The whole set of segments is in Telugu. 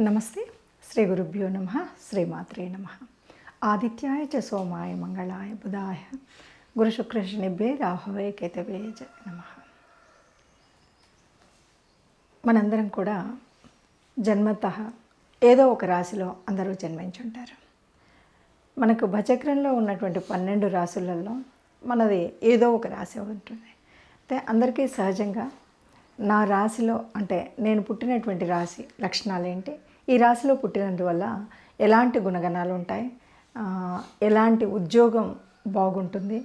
నమస్తే. శ్రీ గురుభ్యో నమ. శ్రీమాత్రే నమ. ఆదిత్యాయ చ సోమాయ మంగళాయ బుధాయ. గురుశుక్రశనిభ్యే రాహవే కేతవే జ నమ. మనందరం కూడా జన్మత ఏదో ఒక రాశిలో అందరూ జన్మించుంటారు. మనకు భచక్రంలో ఉన్నటువంటి పన్నెండు రాశులలో మనది ఏదో ఒక రాశి ఉంటుంది. అయితే అందరికీ సహజంగా నా రాశిలో అంటే నేను పుట్టినటువంటి రాశి లక్షణాలు ఏంటి? ఈ రాశిలో పుట్టినందువల్ల ఎలాంటి గుణగణాలు ఉంటాయి? ఎలాంటి ఉద్యోగం బాగుంటుంది?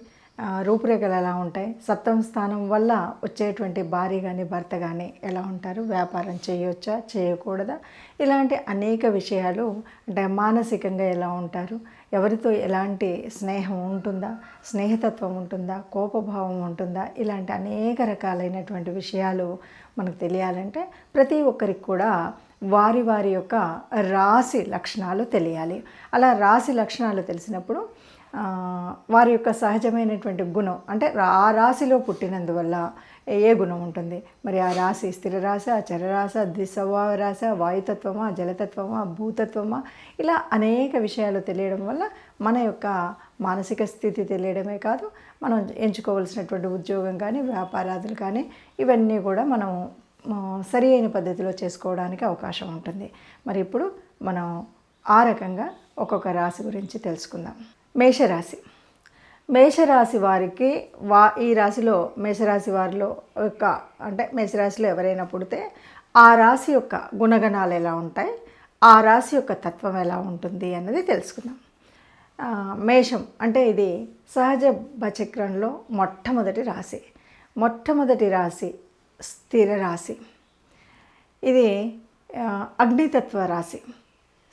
రూపురేఖలు ఎలా ఉంటాయి? సప్తమ స్థానం వల్ల వచ్చేటువంటి భార్య కానీ భర్త కానీ ఎలా ఉంటారు? వ్యాపారం చేయవచ్చా చేయకూడదా? ఇలాంటి అనేక విషయాలు అంటే మానసికంగా ఎలా ఉంటారు? ఎవరితో ఎలాంటి స్నేహం ఉంటుందా? స్నేహతత్వం ఉంటుందా? కోపభావం ఉంటుందా? ఇలాంటి అనేక రకాలైనటువంటి విషయాలు మనకు తెలియాలంటే ప్రతి ఒక్కరికి కూడా వారి వారి యొక్క రాశి లక్షణాలు తెలియాలి. అలా రాశి లక్షణాలు తెలిసినప్పుడు వారి యొక్క సహజమైనటువంటి గుణం అంటే ఆ రాశిలో పుట్టినందువల్ల ఏ గుణం ఉంటుంది? మరి ఆ రాశి స్థిర రాశ చరరాశ ద్విస్వభావ రాశ వాయుతత్వమా జలతత్వమా భూతత్వమా? ఇలా అనేక విషయాలు తెలియడం వల్ల మన యొక్క మానసిక స్థితి తెలియడమే కాదు మనం ఎంచుకోవలసినటువంటి ఉద్యోగం కానీ వ్యాపారాదులు కానీ ఇవన్నీ కూడా మనం సరి అయిన పద్ధతిలో చేసుకోవడానికి అవకాశం ఉంటుంది. మరి ఇప్పుడు మనం ఆ రకంగా ఒక్కొక్క రాశి గురించి తెలుసుకుందాం. మేషరాశి. మేషరాశి వారికి వా ఈ రాశిలో మేషరాశి వారిలో యొక్క అంటే మేషరాశిలో ఎవరైనా పుడితే ఆ రాశి యొక్క గుణగణాలు ఎలా ఉంటాయి? ఆ రాశి యొక్క తత్వం ఎలా ఉంటుంది అన్నది తెలుసుకుందాం. మేషం అంటే ఇది సహజ బచక్రంలో మొట్టమొదటి రాశి. మొట్టమొదటి రాశి స్థిర రాశి. ఇది అగ్నితత్వ రాశి.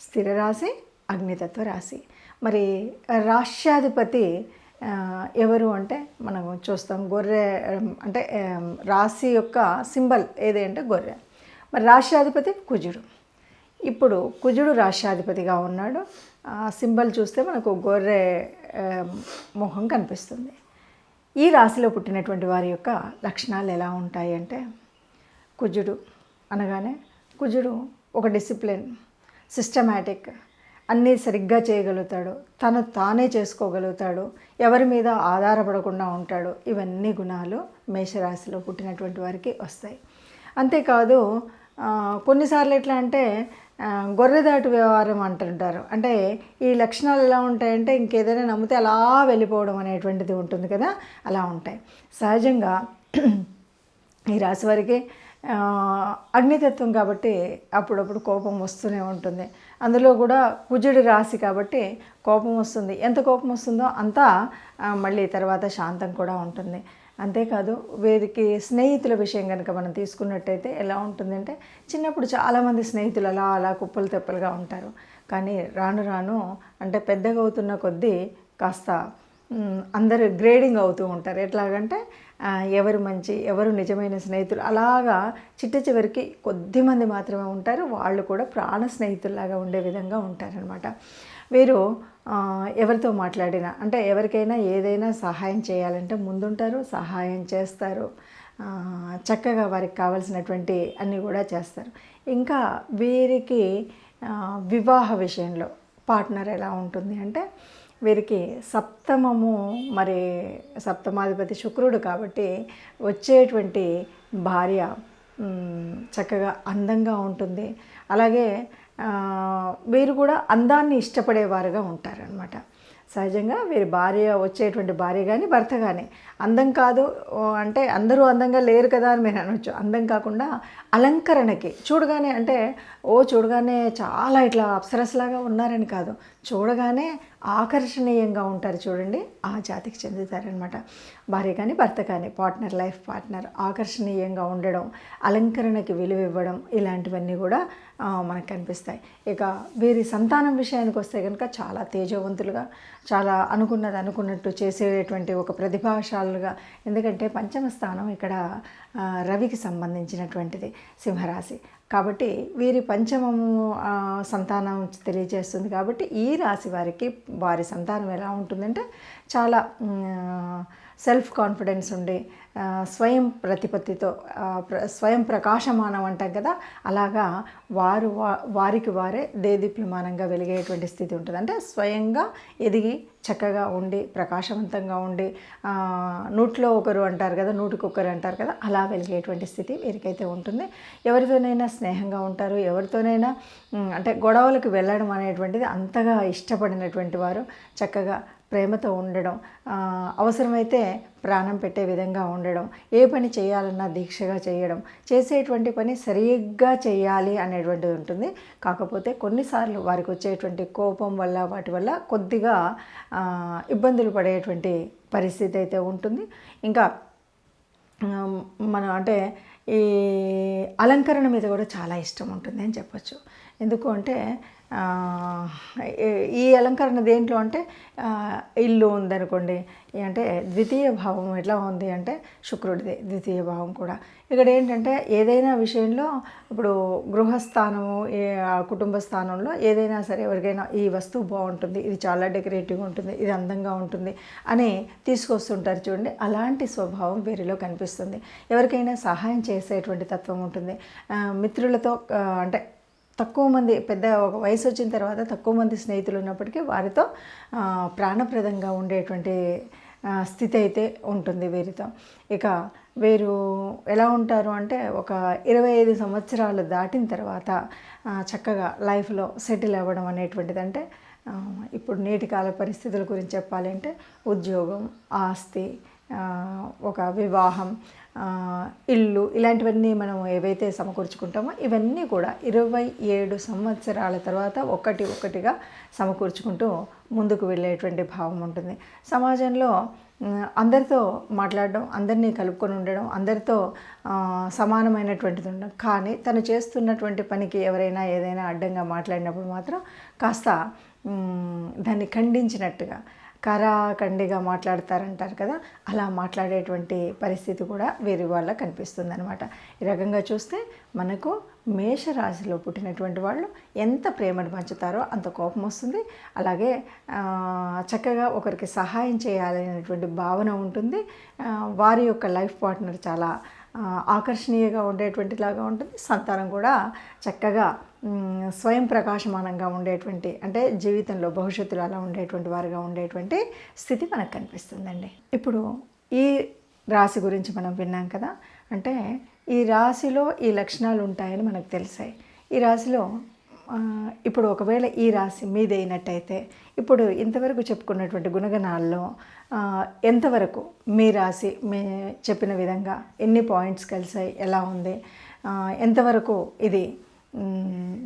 స్థిర రాశి అగ్నితత్వ రాశి. మరి రాష్ట్రాధిపతి ఎవరు అంటే మనం చూస్తాం గొర్రె అంటే రాశి యొక్క సింబల్ ఏది అంటే గొర్రె. మరి రాష్ట్రాధిపతి కుజుడు. ఇప్పుడు కుజుడు రాష్ట్రాధిపతిగా ఉన్నాడు. సింబల్ చూస్తే మనకు గొర్రె మొహం కనిపిస్తుంది. ఈ రాశిలో పుట్టినటువంటి వారి యొక్క లక్షణాలు ఎలా ఉంటాయి అంటే కుజుడు అనగానే కుజుడు ఒక డిసిప్లిన్ సిస్టమేటిక్ అన్నీ సరిగ్గా చేయగలుగుతాడు తను తానే చేసుకోగలుగుతాడు ఎవరి మీద ఆధారపడకుండా ఉంటాడు. ఇవన్నీ గుణాలు మేషరాశిలో పుట్టినటువంటి వారికి వస్తాయి. అంతేకాదు కొన్నిసార్లు ఎట్లా అంటే ఆ, గొర్రెదాటు వ్యవహారం అంటుంటారు. అంటే ఈ లక్షణాలు ఎలా ఉంటాయంటే ఇంకేదైనా నమ్మితే అలా వెళ్ళిపోవడం అనేటువంటిది ఉంటుంది కదా అలా ఉంటాయి. సహజంగా ఈ రాశి వారికి అగ్నితత్వం కాబట్టి అప్పుడప్పుడు కోపం వస్తూనే ఉంటుంది. అందులో కూడా కుజుడి రాశి కాబట్టి కోపం వస్తుంది. ఎంత కోపం వస్తుందో అంతా మళ్ళీ తర్వాత శాంతం కూడా ఉంటుంది. అంతేకాదు వీరికి స్నేహితుల విషయం కనుక మనం తీసుకున్నట్టయితే ఎలా ఉంటుందంటే చిన్నప్పుడు చాలామంది స్నేహితులు అలా అలా కుప్పలు తెప్పలుగా ఉంటారు. కానీ రాను రాను అంటే పెద్దగా అవుతున్న కొద్దీ కాస్త అందరు గ్రేడింగ్ అవుతూ ఉంటారు. ఎట్లాగంటే ఎవరు మంచి ఎవరు నిజమైన స్నేహితులు అలాగా చిట్ట చివరికి కొద్ది మంది మాత్రమే ఉంటారు. వాళ్ళు కూడా ప్రాణ స్నేహితుల్లాగా ఉండే విధంగా ఉంటారనమాట వీరు ఎవరితో మాట్లాడినా అంటే ఎవరికైనా ఏదైనా సహాయం చేయాలంటే ముందుంటారు సహాయం చేస్తారు. చక్కగా వారికి కావాల్సినటువంటి అన్నీ కూడా చేస్తారు. ఇంకా వీరికి వివాహ విషయంలో పార్ట్నర్ ఎలా ఉంటుంది అంటే వీరికి సప్తమము మరి సప్తమాధిపతి శుక్రుడు కాబట్టి వచ్చేటువంటి భార్య చక్కగా అందంగా ఉంటుంది. అలాగే వీరు కూడా అందాన్ని ఇష్టపడేవారుగా ఉంటారనమాట సహజంగా వీరి భార్య వచ్చేటువంటి భార్య కానీ భర్త కానీ అందం కాదు. అంటే అందరూ అందంగా లేరు కదా అని మీరు అనొచ్చు. అందం కాకుండా అలంకరణకి చూడగానే అంటే ఓ చూడగానే చాలా ఇట్లా అప్సరస్లాగా ఉన్నారని కాదు. చూడగానే ఆకర్షణీయంగా ఉంటారు చూడండి. ఆ జాతికి చెందుతారనమాట భార్య కానీ భర్త కానీ పార్ట్నర్ లైఫ్ పార్ట్నర్ ఆకర్షణీయంగా ఉండడం అలంకరణకి విలువ ఇవ్వడం ఇలాంటివన్నీ కూడా మనకు కనిపిస్తాయి. ఇక వీరి సంతానం విషయానికి వస్తే కనుక చాలా తేజవంతులుగా చాలా అనుకున్నది అనుకున్నట్టు చేసేటువంటి ఒక ప్రతిభాశాలుగా ఎందుకంటే పంచమ స్థానం ఇక్కడ రవికి సంబంధించినటువంటిది సింహరాశి. కాబట్టి వీరి పంచమము సంతానం తెలియజేస్తుంది కాబట్టి ఈ రాశి వారికి వారి సంతానం ఎలా ఉంటుందంటే చాలా సెల్ఫ్ కాన్ఫిడెన్స్ ఉండి స్వయం ప్రతిపత్తితో ప్ర- స్వయం ప్రకాశమానం అంటాం కదా అలాగా వారు వా- వారికి వారే దేదీప్యమానంగా వెలిగేటువంటి స్థితి ఉంటుంది. అంటే స్వయంగా ఎదిగి చక్కగా ఉండి ప్రకాశవంతంగా ఉండి నూట్లో ఒకరు అంటారు కదా నూటికి ఒకరు అంటారు కదా అలా వెలిగేటువంటి స్థితి వీరికైతే ఉంటుంది. ఎవరితోనైనా స్నేహంగా ఉంటారు ఎవరితోనైనా అంటే గొడవలకు వెళ్ళడం అనేటువంటిది అంతగా ఇష్టపడినటువంటి వారు చక్కగా ప్రేమతో ఉండడం అవసరమైతే ప్రాణం పెట్టే విధంగా ఉండడం ఏ పని చేయాలన్నా దీక్షగా చేయడం చేసేటువంటి పని సరిగ్గా చేయాలి అనేటువంటిది ఉంటుంది. కాకపోతే కొన్నిసార్లు వారికి వచ్చేటువంటి కోపం వల్ల వాటి వల్ల కొద్దిగా ఇబ్బందులు పడేటువంటి పరిస్థితి అయితే ఉంటుంది. ఇంకా మనం అంటే ఈ అలంకరణ మీద కూడా చాలా ఇష్టం ఉంటుంది అని చెప్పచ్చు. ఎందుకు అంటే ఈ- అలంకరణ దేంట్లో అంటే ఇల్లు ఉందనుకోండి అంటే ద్వితీయ భావం ఎట్లా ఉంది అంటే శుక్రుడిది ద్వితీయ భావం కూడా. ఇక్కడ ఏంటంటే ఏదైనా విషయంలో ఇప్పుడు గృహస్థానము కుటుంబ స్థానంలో ఏదైనా సరే ఎవరికైనా ఈ వస్తువు బాగుంటుంది ఇది చాలా డెకరేటివ్గా ఉంటుంది ఇది అందంగా ఉంటుంది అని తీసుకొస్తుంటారు చూడండి అలాంటి స్వభావం వీరిలో కనిపిస్తుంది. ఎవరికైనా సహాయం చేసేటువంటి తత్వం ఉంటుంది. మిత్రులతో అంటే తక్కువ మంది పెద్ద ఒక వయసు వచ్చిన తర్వాత తక్కువ మంది స్నేహితులు ఉన్నప్పటికీ వారితో ప్రాణప్రదంగా ఉండేటువంటి స్థితి అయితే ఉంటుంది వీరితో. ఇక వీరు ఎలా ఉంటారు అంటే ఒక ఇరవై ఐదు సంవత్సరాలు దాటిన తర్వాత చక్కగా లైఫ్లో సెటిల్ అవ్వడం అనేటువంటిది అంటే ఇప్పుడు నేటి కాల పరిస్థితుల గురించి చెప్పాలి అంటే ఉద్యోగం ఆస్తి ఒక వివాహం ఇల్లు ఇలాంటివన్నీ మనం ఏవైతే సమకూర్చుకుంటామో ఇవన్నీ కూడా ఇరవై ఏడు సంవత్సరాల తర్వాత ఒకటి ఒకటిగా సమకూర్చుకుంటూ ముందుకు వెళ్ళేటువంటి భావం ఉంటుంది. సమాజంలో అందరితో మాట్లాడడం అందరినీ కలుపుకొని ఉండడం అందరితో సమానమైనటువంటిది ఉండడం. కానీ తను చేస్తున్నటువంటి పనికి ఎవరైనా ఏదైనా అడ్డంగా మాట్లాడినప్పుడు మాత్రం కాస్త దాన్ని ఖండించినట్టుగా కరాఖండిగా మాట్లాడతారంటారు కదా అలా మాట్లాడేటువంటి పరిస్థితి కూడా వేరే వాళ్ళ కనిపిస్తుంది అనమాట ఈ రకంగా చూస్తే మనకు మేషరాశిలో పుట్టినటువంటి వాళ్ళు ఎంత ప్రేమను పంచుతారో అంత కోపం వస్తుంది. అలాగే చక్కగా ఒకరికి సహాయం చేయాలనేటువంటి భావన ఉంటుంది. వారి యొక్క లైఫ్ పార్ట్నర్ చాలా ఆకర్షణీయంగా ఉండేటువంటి లాగా ఉంటుంది. సంతానం కూడా చక్కగా స్వయం ప్రకాశమానంగా ఉండేటువంటి అంటే జీవితంలో భవిష్యత్తులో అలా ఉండేటువంటి వారుగా ఉండేటువంటి స్థితి మనకు కనిపిస్తుందండి. ఇప్పుడు ఈ రాశి గురించి మనం విన్నాం కదా అంటే ఈ రాశిలో ఈ లక్షణాలు ఉంటాయని మనకు తెలిసాయి. ఈ రాశిలో ఇప్పుడు ఒకవేళ ఈ రాశి మీదైనట్టయితే ఇప్పుడు ఇంతవరకు చెప్పుకున్నటువంటి గుణగణాల్లో ఎంతవరకు మీ రాశి మీ చెప్పిన విధంగా ఎన్ని పాయింట్స్ కలిసాయి ఎలా ఉంది ఎంతవరకు ఇది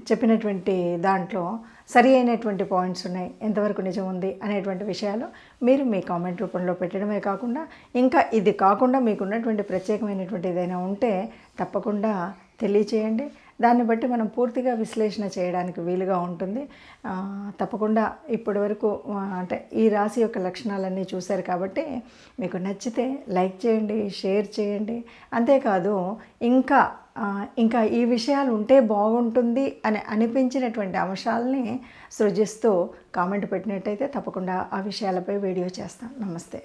చెప్పినటువంటి దాంట్లో సరి అయినటువంటి పాయింట్స్ ఉన్నాయి ఎంతవరకు నిజం ఉంది అనేటువంటి విషయాలు మీరు మీ కామెంట్ రూపంలో పెట్టడమే కాకుండా ఇంకా ఇది కాకుండా మీకున్నటువంటి ప్రత్యేకమైనటువంటి ఏదైనా ఉంటే తప్పకుండా తెలియచేయండి. దాన్ని బట్టి మనం పూర్తిగా విశ్లేషణ చేయడానికి వీలుగా ఉంటుంది. తప్పకుండా ఇప్పటి వరకు అంటే ఈ రాశి యొక్క లక్షణాలన్నీ చూశారు కాబట్టి మీకు నచ్చితే లైక్ చేయండి షేర్ చేయండి. అంతేకాదు ఇంకా ఇంకా ఈ విషయాలు ఉంటే బాగుంటుంది అని అనిపించినటువంటి అంశాలని సృజిస్తూ కామెంట్ పెట్టినట్టయితే తప్పకుండా ఆ విషయాలపై వీడియో చేస్తాను నమస్తే.